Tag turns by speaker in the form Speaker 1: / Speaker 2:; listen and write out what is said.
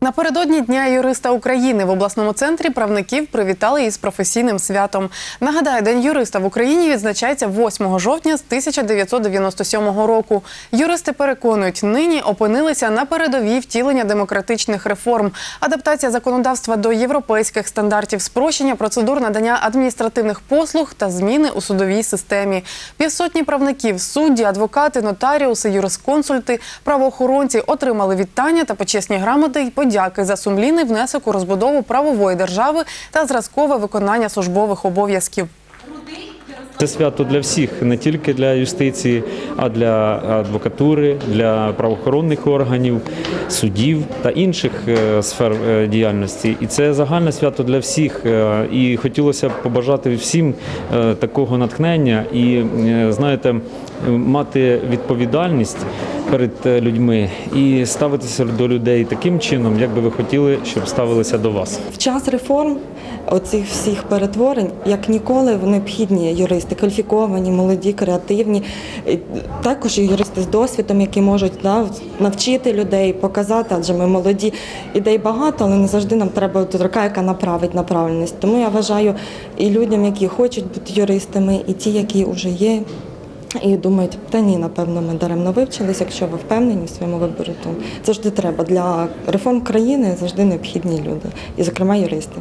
Speaker 1: Напередодні Дня юриста України в обласному центрі правників привітали із професійним святом. Нагадаю, День юриста в Україні відзначається 8 жовтня з 1997 року. Юристи переконують, нині опинилися на передовій втілення демократичних реформ, адаптація законодавства до європейських стандартів, спрощення процедур надання адміністративних послуг та зміни у судовій системі. Півсотні правників, судді, адвокати, нотаріуси, юрисконсульти, правоохоронці отримали вітання та почесні грамоти й подяки за сумлінний внесок у розбудову правової держави та зразкове виконання службових обов'язків.
Speaker 2: Це свято для всіх, не тільки для юстиції, а для адвокатури, для правоохоронних органів, судів та інших е, сфер е, діяльності. І це загальне свято для всіх. Е, І хотілося б побажати всім такого натхнення і, знаєте, мати відповідальність перед е, людьми і ставитися до людей таким чином, як би ви хотіли, щоб ставилися до вас.
Speaker 3: В час реформ оцих всіх перетворень, як ніколи, необхідні юристи, кваліфіковані, молоді, креативні, також і юристи з досвідом, які можуть да, навчити людей, показати, адже ми молоді. Ідей багато, але не завжди нам треба рука, яка направить направленість. Тому я вважаю і людям, які хочуть бути юристами, і ті, які вже є. І думають, та ні, напевно, ми даремно вивчились. Якщо ви впевнені в своєму виборі, то завжди треба для реформ країни завжди необхідні люди, і, зокрема, юристи.